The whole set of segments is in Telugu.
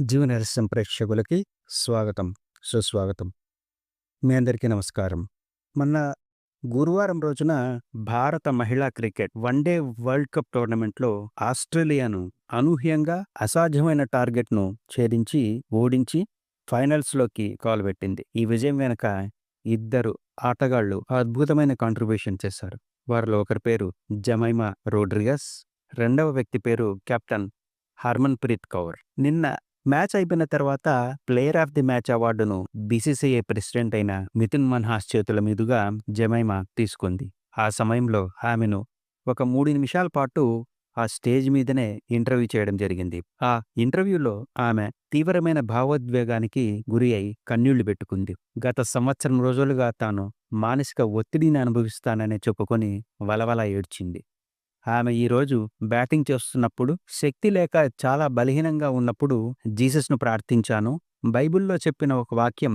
జీవనరస్యం ప్రేక్షకులకి స్వాగతం సుస్వాగతం. మీ అందరికీ నమస్కారం. మొన్న గురువారం రోజున భారత మహిళా క్రికెట్ వన్డే వరల్డ్ కప్ టోర్నమెంట్లో ఆస్ట్రేలియాను అనూహ్యంగా అసాధ్యమైన టార్గెట్ను ఛేదించి ఓడించి ఫైనల్స్లోకి కాలు పెట్టింది. ఈ విజయం వెనక ఇద్దరు ఆటగాళ్ళు అద్భుతమైన కాంట్రిబ్యూషన్ చేశారు. వారిలో ఒకరి పేరు జమైమా రోడ్రిగస్ రెండవ వ్యక్తి పేరు కెప్టెన్ హర్మన్ ప్రీత్ కౌర్. నిన్న మ్యాచ్ అయిపోయిన తర్వాత ప్లేయర్ ఆఫ్ ది మ్యాచ్ అవార్డును బీసీసీఐ ప్రెసిడెంట్ అయిన మిథున్ మన్హాస్ చేతుల మీదుగా జమైమా తీసుకుంది. ఆ సమయంలో ఆమెను ఒక మూడు నిమిషాల పాటు ఆ స్టేజ్ మీదనే ఇంటర్వ్యూ చేయడం జరిగింది. ఆ ఇంటర్వ్యూలో ఆమె తీవ్రమైన భావోద్వేగానికి గురి అయి కన్నీళ్ళు పెట్టుకుంది. గత సంవత్సరం రోజులుగా తాను మానసిక ఒత్తిడిని అనుభవిస్తానని చెప్పుకొని వలవల ఏడ్చింది. ఆమె ఈరోజు బ్యాటింగ్ చేస్తున్నప్పుడు శక్తి లేక చాలా బలహీనంగా ఉన్నప్పుడు జీసస్ను ప్రార్థించాను. బైబిల్లో చెప్పిన ఒక వాక్యం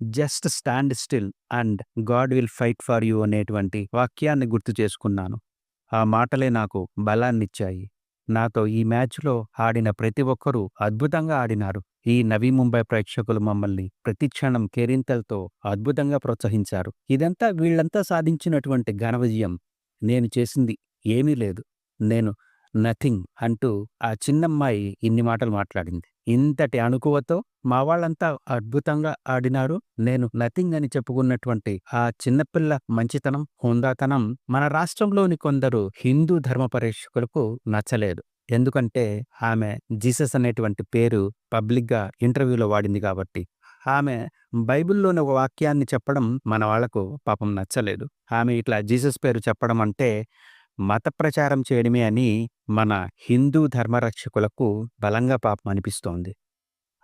just stand still and God will fight for you అనేటువంటి వాక్యాన్ని గుర్తు చేసుకున్నాను. ఆ మాటలే నాకు బలాన్నిచ్చాయి. నాతో ఈ మ్యాచ్లో ఆడిన ప్రతి ఒక్కరూ అద్భుతంగా ఆడినారు. ఈ నవీ ముంబై ప్రేక్షకులు మమ్మల్ని ప్రతి క్షణం కేరింతలతో అద్భుతంగా ప్రోత్సహించారు. ఇదంతా వీళ్ళంతా సాధించినటువంటి ఘన విజయం. నేను చేసింది ఏమీ లేదు. నేను నథింగ్ అంటూ ఆ చిన్నమ్మాయి ఇన్ని మాటలు మాట్లాడింది. ఇంతటి అణుకువతో మా వాళ్ళంతా అద్భుతంగా ఆడినారు. నేను నథింగ్ అని చెప్పుకున్నటువంటి ఆ చిన్నపిల్ల మంచితనం హుందాతనం మన రాష్ట్రంలోని కొందరు హిందూ ధర్మ పరీక్షకులకు నచ్చలేదు. ఎందుకంటే ఆమె జీసస్ అనేటువంటి పేరు పబ్లిక్గా ఇంటర్వ్యూలో వాడింది కాబట్టి. ఆమె బైబిల్లోని ఒక వాక్యాన్ని చెప్పడం మన వాళ్ళకు పాపం నచ్చలేదు. ఆమె ఇట్లా జీసస్ పేరు చెప్పడం అంటే మత ప్రచారం చేయడమే అని మన హిందూ ధర్మరక్షకులకు బలంగా పాపం అనిపిస్తోంది.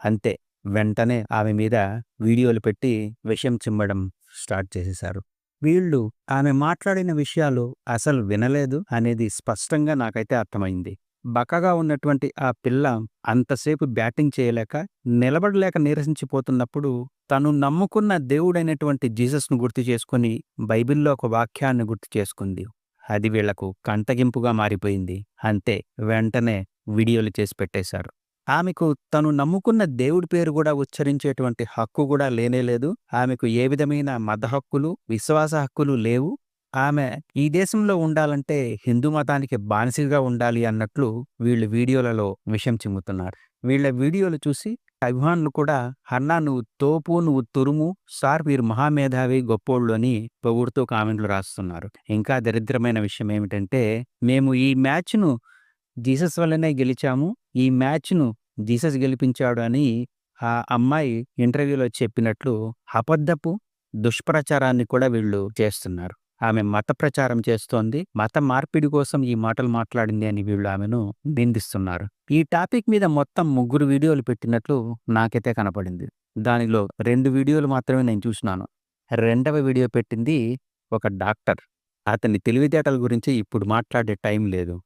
అంతే వెంటనే ఆమె మీద వీడియోలు పెట్టి విషయం చిమ్మడం స్టార్ట్ చేసేశారు. వీళ్ళు ఆమె మాట్లాడిన విషయాలు అసలు వినలేదు అనేది స్పష్టంగా నాకైతే అర్థమైంది. బకగా ఉన్నటువంటి ఆ పిల్ల అంతసేపు బ్యాటింగ్ చేయలేక నిలబడలేక నీరసించిపోతున్నప్పుడు తను నమ్ముకున్న దేవుడైనటువంటి జీసస్ను గుర్తు చేసుకుని బైబిల్లో ఒక వాక్యాన్ని గుర్తు చేసుకుంది. అది వీళ్ళకు కంటగింపుగా మారిపోయింది. అంతే వెంటనే వీడియోలు చేసి పెట్టేశారు. ఆమెకు తను నమ్ముకున్న దేవుడి పేరు కూడా ఉచ్చరించేటువంటి హక్కు కూడా లేనేలేదు ఆమెకు ఏ విధమైన మత హక్కులు విశ్వాస హక్కులు లేవు. ఆమె ఈ దేశంలో ఉండాలంటే హిందూ మతానికి బానిసగా ఉండాలి అన్నట్లు వీళ్ళు వీడియోలలో విషం చిమ్ముతున్నారు. వీళ్ళ వీడియోలు చూసి అభిమానులు కూడా అన్నా నువ్వు తోపు నువ్వు తురుము సార్ మీరు మహామేధావి గొప్పోళ్ళు అని పొగుడుతూ కామెంట్లు రాస్తున్నారు. ఇంకా దరిద్రమైన విషయం ఏమిటంటే మేము ఈ మ్యాచ్ను జీసస్ వల్లనే గెలిచాము ఈ మ్యాచ్ను జీసస్ గెలిపించాడు అని ఆ అమ్మాయి ఇంటర్వ్యూలో చెప్పినట్లు అబద్ధపు దుష్ప్రచారాన్ని కూడా వీళ్ళు చేస్తున్నారు. ఆమె మత ప్రచారం చేస్తోంది. మత మార్పిడి కోసం ఈ మాటలు మాట్లాడింది అని వీళ్ళు ఆమెను నిందిస్తున్నారు. ఈ టాపిక్ మీద మొత్తం ముగ్గురు వీడియోలు పెట్టినట్లు నాకైతే కనపడింది. దానిలో రెండు వీడియోలు మాత్రమే నేను చూసినాను. రెండవ వీడియో పెట్టింది ఒక డాక్టర్. అతని తెలివితేటల గురించి ఇప్పుడు మాట్లాడే టైం లేదు.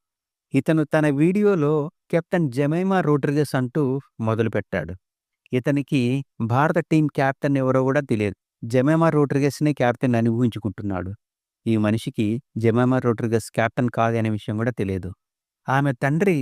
ఇతను తన వీడియోలో కెప్టెన్ జమైమా రోడ్రిగస్ అంటూ మొదలుపెట్టాడు. ఇతనికి భారత టీం కెప్టెన్ ఎవరో కూడా తెలియదు. జమైమా రోడ్రిగస్నే కెప్టెన్ అని ఊహించుకుంటున్నాడు. ఈ మనిషికి జమైమా రోడ్రిగస్ కెప్టెన్ కాదు అనే విషయం కూడా తెలియదు. ఆమె తండ్రి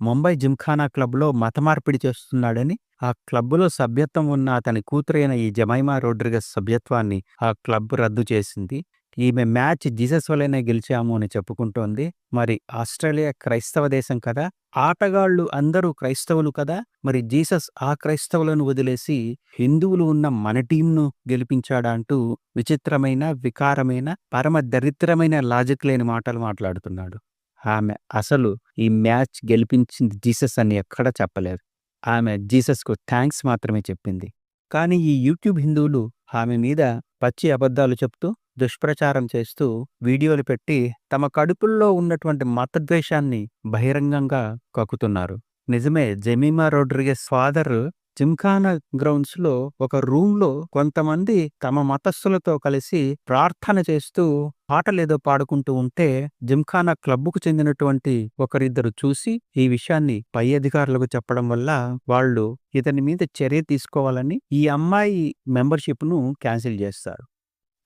ముంబై జిమ్ఖానా క్లబ్లో మతమార్పిడి చేస్తున్నాడని ఆ క్లబ్లో సభ్యత్వం ఉన్న అతని కూతురైన ఈ జమైమా రోడ్రిగస్ సభ్యత్వాన్ని ఆ క్లబ్ రద్దు చేసింది. ఈమె మ్యాచ్ జీసస్ వల్లనే గెలిచాము అని చెప్పుకుంటోంది. మరి ఆస్ట్రేలియా క్రైస్తవ దేశం కదా ఆటగాళ్ళు అందరూ క్రైస్తవులు కదా మరి జీసస్ ఆ క్రైస్తవులను వదిలేసి హిందువులు ఉన్న మన టీంను గెలిపించాడా అంటూ విచిత్రమైన వికారమైన పరమ దరిద్రమైన లాజిక్ లేని మాటలు మాట్లాడుతున్నాడు. ఆమె అసలు ఈ మ్యాచ్ గెలిపించింది జీసస్ అని ఎక్కడా చెప్పలేదు. ఆమె జీసస్కు థ్యాంక్స్ మాత్రమే చెప్పింది. కానీ ఈ యూట్యూబ్ హిందువులు ఆమె మీద పచ్చి అబద్ధాలు చెప్తూ దుష్ప్రచారం చేస్తూ వీడియోలు పెట్టి తమ కడుపుల్లో ఉన్నటువంటి మతద్వేషాన్ని బహిరంగంగా కక్కుతున్నారు. నిజమే జమీమా రోడ్రిగస్ ఫాదర్ జిమ్ఖానా గ్రౌండ్స్లో ఒక రూమ్లో కొంతమంది తమ మతస్థులతో కలిసి ప్రార్థన చేస్తూ పాటలేదో పాడుకుంటూ ఉంటే జిమ్ఖానా క్లబ్కు చెందినటువంటి ఒకరిద్దరు చూసి ఈ విషయాన్ని పై అధికారులకు చెప్పడం వల్ల వాళ్ళు ఇతని మీద చర్య తీసుకోవాలని ఈ అమ్మాయి మెంబర్షిప్ను క్యాన్సిల్ చేస్తారు.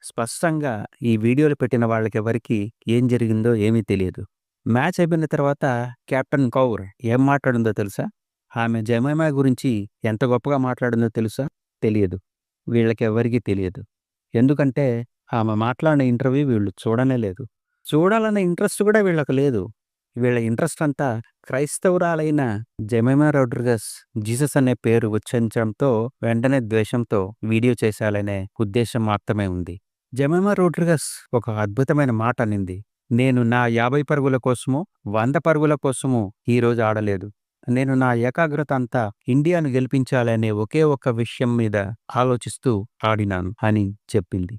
స్పష్టంగా ఈ వీడియోలు పెట్టిన వాళ్ళకెవరికి ఏం జరిగిందో ఏమీ తెలియదు. మ్యాచ్ అయిపోయిన తర్వాత కెప్టెన్ కౌర్ ఏం మాట్లాడిందో తెలుసా? ఆమె జమైమా గురించి ఎంత గొప్పగా మాట్లాడిందో తెలుసా? తెలియదు. వీళ్ళకెవ్వరికీ తెలియదు. ఎందుకంటే ఆమె మాట్లాడిన ఇంటర్వ్యూ వీళ్ళు చూడనే లేదు. చూడాలన్న ఇంట్రెస్ట్ కూడా వీళ్ళకు లేదు. వీళ్ళ ఇంట్రెస్ట్ అంతా క్రైస్తవురాలైన జమైమా రోడ్రిగస్ జీసస్ అనే పేరు ఉచ్చరించడంతో వెంటనే ద్వేషంతో వీడియో చేశాలనే ఉద్దేశం మాత్రమే ఉంది. జమైమా రోడ్రిగస్ ఒక అద్భుతమైన మాట అనింది. నేను నా యాభై పరుగుల కోసము వంద పరుగుల కోసము ఈరోజు ఆడలేదు. నేను నా ఏకాగ్రత అంతా ఇండియాను గెలిపించాలనే ఒకే ఒక్క విషయం మీద ఆలోచిస్తూ ఆడినాను అని చెప్పింది.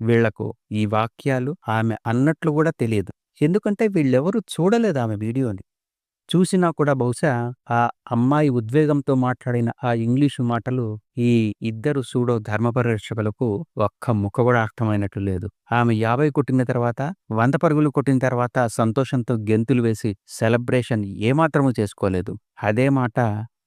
వీళ్ళకు ఈ వాక్యాలు ఆమె అన్నట్లు కూడా తెలియదు. ఎందుకంటే వీళ్ళెవరూ చూడలేదు ఆమె వీడియోని. చూసినా కూడా బహుశా ఆ అమ్మాయి ఉద్వేగంతో మాట్లాడిన ఆ ఇంగ్లీషు మాటలు ఈ ఇద్దరు సూడో ధర్మపరీక్షకులకు ఒక్క ముక్క కూడా అర్థమైనట్లు లేదు. ఆమె యాభై కొట్టిన తర్వాత వంద పరుగులు కొట్టిన తర్వాత సంతోషంతో గెంతులు వేసి సెలబ్రేషన్ ఏమాత్రము చేసుకోలేదు. అదే మాట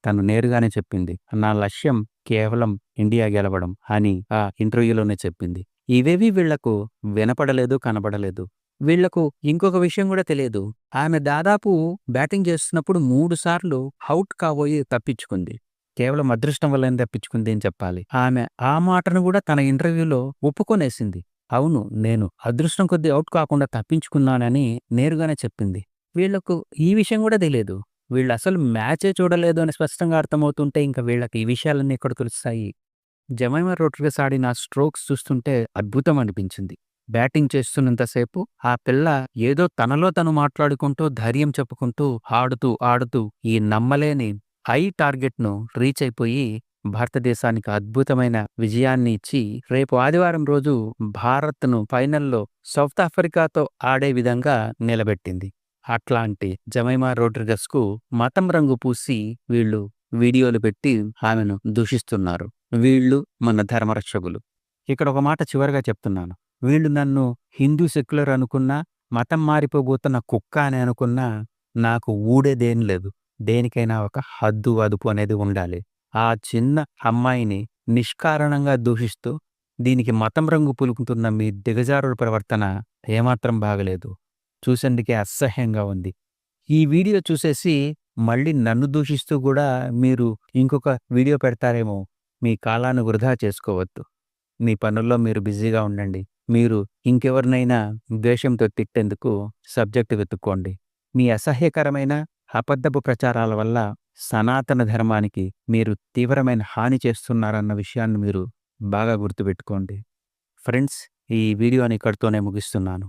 తను నేరుగానే చెప్పింది. నా లక్ష్యం కేవలం ఇండియా గెలవడం అని ఆ ఇంటర్వ్యూలోనే చెప్పింది. ఇవేవి వీళ్ళకు వినపడలేదు కనబడలేదు. వీళ్ళకు ఇంకొక విషయం కూడా తెలియదు. ఆమె దాదాపు బ్యాటింగ్ చేస్తున్నప్పుడు మూడు సార్లు అవుట్ కాబోయి తప్పించుకుంది. కేవలం అదృష్టం వల్లనే తప్పించుకుంది అని చెప్పాలి. ఆమె ఆ మాటను కూడా తన ఇంటర్వ్యూలో ఒప్పుకొనేసింది. అవును నేను అదృష్టం కొద్దీ అవుట్ కాకుండా తప్పించుకున్నానని నేరుగానే చెప్పింది. వీళ్ళకు ఈ విషయం కూడా తెలియదు. వీళ్ళు అసలు మ్యాచే చూడలేదు అని స్పష్టంగా అర్థమవుతుంటే ఇంకా వీళ్ళకి ఈ విషయాలన్నీ ఎక్కడ తెలుస్తాయి? జమైమా రోడ్రిగస్ ఆడిన స్ట్రోక్స్ చూస్తుంటే అద్భుతం అనిపించింది. బ్యాటింగ్ చేస్తున్నంతసేపు ఆ పిల్ల ఏదో తనలో తను మాట్లాడుకుంటూ ధైర్యం చెప్పుకుంటూ ఆడుతూ ఆడుతూ ఈ నమ్మలేని హై టార్గెట్ను రీచ్ అయిపోయి భారతదేశానికి అద్భుతమైన విజయాన్ని ఇచ్చి రేపు ఆదివారం రోజు భారత్ను ఫైనల్లో సౌత్ ఆఫ్రికాతో ఆడే విధంగా నిలబెట్టింది. అట్లాంటి జమైమా రోడ్రిగస్కు మతం రంగు పూసి వీళ్ళు వీడియోలు పెట్టి ఆమెను దూషిస్తున్నారు. వీళ్ళు మన ధర్మరక్షకులు. ఇక్కడ ఒక మాట చివరిగా చెప్తున్నాను. వీళ్ళు నన్ను హిందూ సెక్యులర్ అనుకున్నా మతం మారిపోబోతున్న కుక్క అని అనుకున్నా నాకు ఊడేదేం లేదు. దేనికైనా ఒక హద్దు అదుపు అనేది ఉండాలి. ఆ చిన్న అమ్మాయిని నిష్కారణంగా దూషిస్తూ దీనికి మతం రంగు పులుకుతున్న మీ దిగజారుడు ప్రవర్తన ఏమాత్రం బాగలేదు. చూసేందుకే అసహ్యంగా ఉంది. ఈ వీడియో చూసేసి మళ్ళీ నన్ను దూషిస్తూ కూడా మీరు ఇంకొక వీడియో పెడతారేమో మీ కాలాన్ని వృధా చేసుకోవద్దు. మీ పనుల్లో మీరు బిజీగా ఉండండి. మీరు ఇంకెవరినైనా ద్వేషంతో తిట్టేందుకు సబ్జెక్టు వెతుక్కోండి. మీ అసహ్యకరమైన అబద్ధపు ప్రచారాల వల్ల సనాతన ధర్మానికి మీరు తీవ్రమైన హాని చేస్తున్నారన్న విషయాన్ని మీరు బాగా గుర్తుపెట్టుకోండి. ఫ్రెండ్స్ ఈ వీడియోని ఇక్కడితోనే ముగిస్తున్నాను.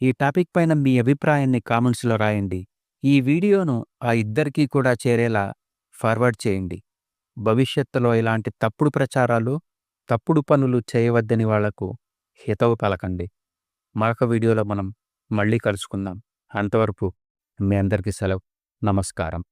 ఈ టాపిక్ పైన మీ అభిప్రాయాన్ని కామెంట్స్లో రాయండి. ఈ వీడియోను ఆ ఇద్దరికీ కూడా చేరేలా ఫార్వర్డ్ చేయండి. భవిష్యత్తులో ఇలాంటి తప్పుడు ప్రచారాలు తప్పుడు పనులు చేయవద్దని వాళ్ళకు హితవు పలకండి. మరొక వీడియోలో మనం మళ్ళీ కలుసుకుందాం. అంతవరకు మీ అందరికీ సెలవు. నమస్కారం.